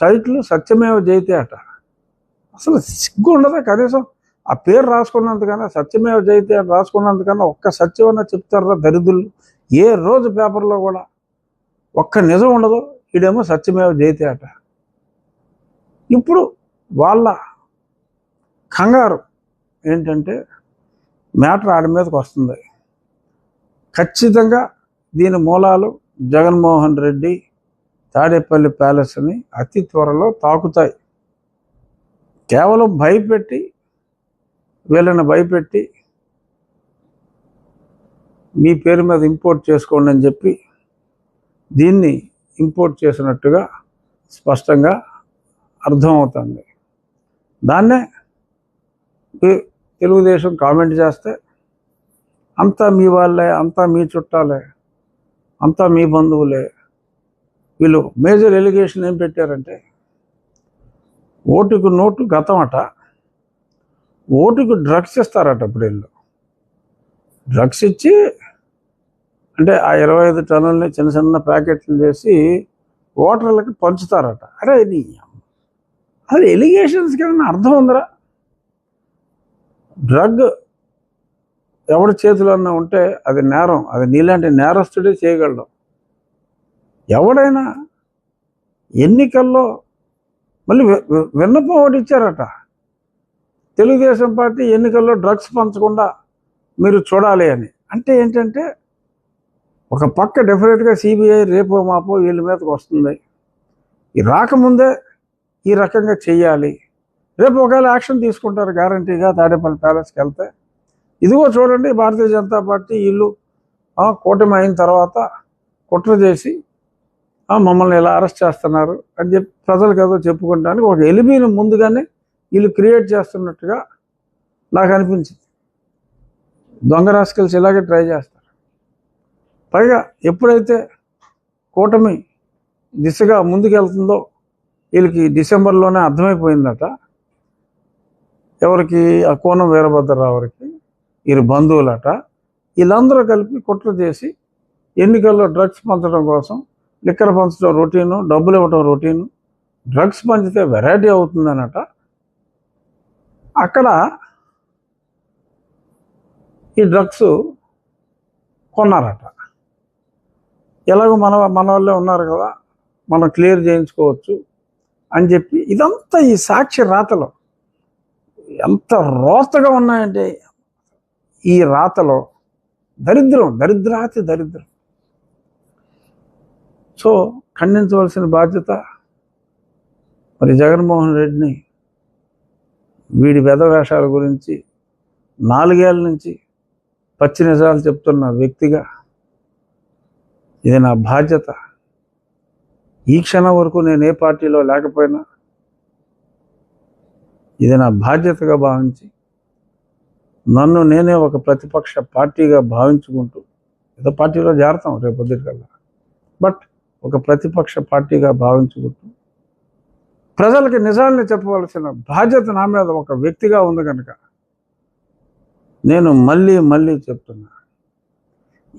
Title సత్యమేవ జయతే అట. అసలు సిగ్గు ఉండదా కనీసం? ఆ పేరు రాసుకున్నందుకన్నా సత్యమేవ జయతే అని రాసుకున్నందుకన్నా ఒక్క సత్యం అన్నా చెప్తారా దరిద్రులు? ఏ రోజు పేపర్లో కూడా ఒక్క నిజం ఉండదు ఈడేమో సత్యమేవ జయతే అట. ఇప్పుడు వాళ్ళ కంగారు ఏంటంటే మ్యాటర్ ఆడి మీదకి వస్తుంది. ఖచ్చితంగా దీని మూలాలు జగన్మోహన్ రెడ్డి తాడేపల్లి ప్యాలెస్ని అతి త్వరలో తాకుతాయి. కేవలం భయపెట్టి వీళ్ళని భయపెట్టి మీ పేరు మీద ఇంపోర్ట్ చేసుకోండి అని చెప్పి దీన్ని ఇంపోర్ట్ చేసినట్టుగా స్పష్టంగా అర్థమవుతుంది. దాన్నే తెలుగుదేశం కామెంట్ చేస్తే అంతా మీ వాళ్ళే అంతా మీ చుట్టాలే అంతా మీ బంధువులే వీళ్ళు మేజర్ ఎలిగేషన్ ఏం పెట్టారంటే ఓటుకు నోటు గతం అట ఓటుకు డ్రగ్స్ ఇస్తారట ఇప్పుడు వీళ్ళు డ్రగ్స్ ఇచ్చి అంటే ఆ ఇరవై ఐదు టన్నుల్ని చిన్న చిన్న ప్యాకెట్లు చేసి ఓటర్లకు పంచుతారట. అరే ఇది అది ఎలిగేషన్స్కి ఏమైనా అర్థం ఉందిరా? డ్రగ్ ఎవరి చేతిలో ఉంటే అది నేరం అది నీలాంటి నేరస్తుడే చేయగలడం. ఎవడైనా ఎన్నికల్లో మళ్ళీ విన్నపం ఒకటి ఇచ్చారట. తెలుగుదేశం పార్టీ ఎన్నికల్లో డ్రగ్స్ పంచకుండా మీరు చూడాలి అని. అంటే ఏంటంటే ఒక పక్క డెఫినెట్గా సిబిఐ రేపో మాపో వీళ్ళ మీదకి వస్తుంది. ఈ రాకముందే ఈ రకంగా చెయ్యాలి. రేపు ఒకవేళ యాక్షన్ తీసుకుంటారు గ్యారంటీగా తాడేపల్లి ప్యాలెస్కి వెళ్తే. ఇదిగో చూడండి భారతీయ జనతా పార్టీ వీళ్ళు కూటమి అయిన తర్వాత కుట్ర చేసి మమ్మల్ని ఇలా అరెస్ట్ చేస్తున్నారు అని చెప్పి ప్రజలకు ఏదో చెప్పుకుంటానికి ఒక ఎలిబీని ముందుగానే వీళ్ళు క్రియేట్ చేస్తున్నట్టుగా నాకు అనిపించింది. దొంగ రాసుకెళ్ళి ఇలాగే ట్రై చేస్తారు. పైగా ఎప్పుడైతే కూటమి దిశగా ముందుకెళ్తుందో వీళ్ళకి డిసెంబర్లోనే అర్థమైపోయిందట ఎవరికి? ఆ కోనం వీరభద్రరావుకి వీరి బంధువులట. వీళ్ళందరూ కలిపి కుట్ర చేసి ఎన్నికల్లో డ్రగ్స్ పంచడం కోసం లిక్కర్ పంచడం రొటీను డబ్బులు ఇవ్వటం రొటీను డ్రగ్స్ పంచితే వెరైటీ అవుతుందనట అక్కడ ఈ డ్రగ్స్ కొన్నారట. ఎలాగో మన మన వాళ్ళే ఉన్నారు కదా మనం క్లియర్ చేయించుకోవచ్చు అని చెప్పి ఇదంతా ఈ సాక్షి రాతలో ఎంత రోతగా ఉన్నాయంటే ఈ రాతలో దరిద్రం దరిద్రాతి దరిద్రం. సో ఖండించవలసిన బాధ్యత మరి జగన్మోహన్ రెడ్డిని వీడి వేషాల గురించి నాలుగేళ్ళ నుంచి పచ్చి నిజాలు చెప్తున్న వ్యక్తిగా ఇది నా బాధ్యత. ఈ క్షణం వరకు నేను ఏ పార్టీలో లేకపోయినా ఇది నా బాధ్యతగా భావించి నన్ను నేనే ఒక ప్రతిపక్ష పార్టీగా భావించుకుంటూ ఏదో పార్టీలో చేరతాం రేపు పొద్దుటికల్లా బట్ ఒక ప్రతిపక్ష పార్టీగా భావించుకుంటూ ప్రజలకి నిజాన్ని చెప్పవలసిన బాధ్యత నా మీద ఒక వ్యక్తిగా ఉంది కనుక నేను మళ్ళీ మళ్ళీ చెప్తున్నా.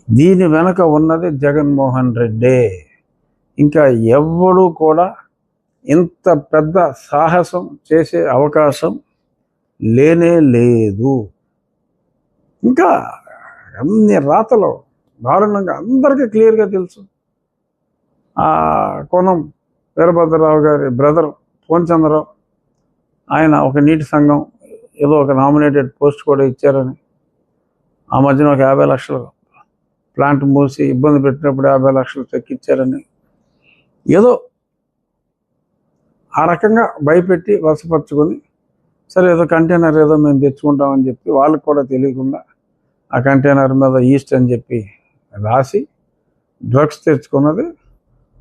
దీని వెనక ఉన్నది జగన్మోహన్ రెడ్డే. ఇంకా ఎవ్వడూ కూడా ఇంత పెద్ద సాహసం చేసే అవకాశం లేనే లేదు. ఇంకా అన్ని రాతలు దారుణంగా అందరికీ క్లియర్గా తెలుసు. కోనం వీరభద్రరావు గారి బ్రదర్ పూర్ణచంద్రరావు ఆయన ఒక నీటి సంఘం ఏదో ఒక నామినేటెడ్ పోస్ట్ కూడా ఇచ్చారని. ఆ మధ్యన ఒక యాభై లక్షలు ప్లాంట్ మూసి ఇబ్బంది పెట్టినప్పుడు యాభై లక్షలు తెక్కిచ్చారని ఏదో ఆ రకంగా భయపెట్టి వసపరుచుకొని సరే ఏదో కంటైనర్ ఏదో మేము తెచ్చుకుంటామని చెప్పి వాళ్ళకి కూడా తెలియకుండా ఆ కంటైనర్ మీద ఈస్ట్ అని చెప్పి రాసి డ్రగ్స్ తెచ్చుకున్నది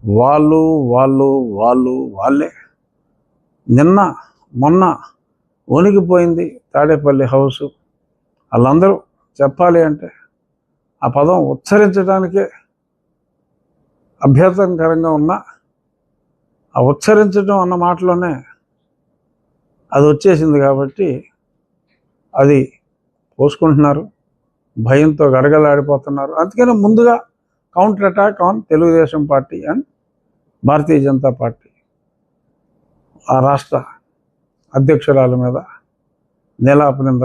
వాళ్ళు వాళ్ళు వాళ్ళు వాళ్ళే. నిన్న మొన్న వణికిపోయింది తాడేపల్లి హౌస్. వాళ్ళందరూ చెప్పాలి అంటే ఆ పదం ఉచ్చరించడానికే అభ్యంతరకరంగా ఉన్నా ఆ ఉచ్చరించడం అన్న మాటలోనే అది వచ్చేసింది కాబట్టి అది పోసుకుంటున్నారు. భయంతో గడగలాడిపోతున్నారు. అందుకని ముందుగా counter attack on Telugu Desam party and Bharatiya Janata party ఆ రాష్ట్ర అధ్యక్షురాల మీద నిలాప నింద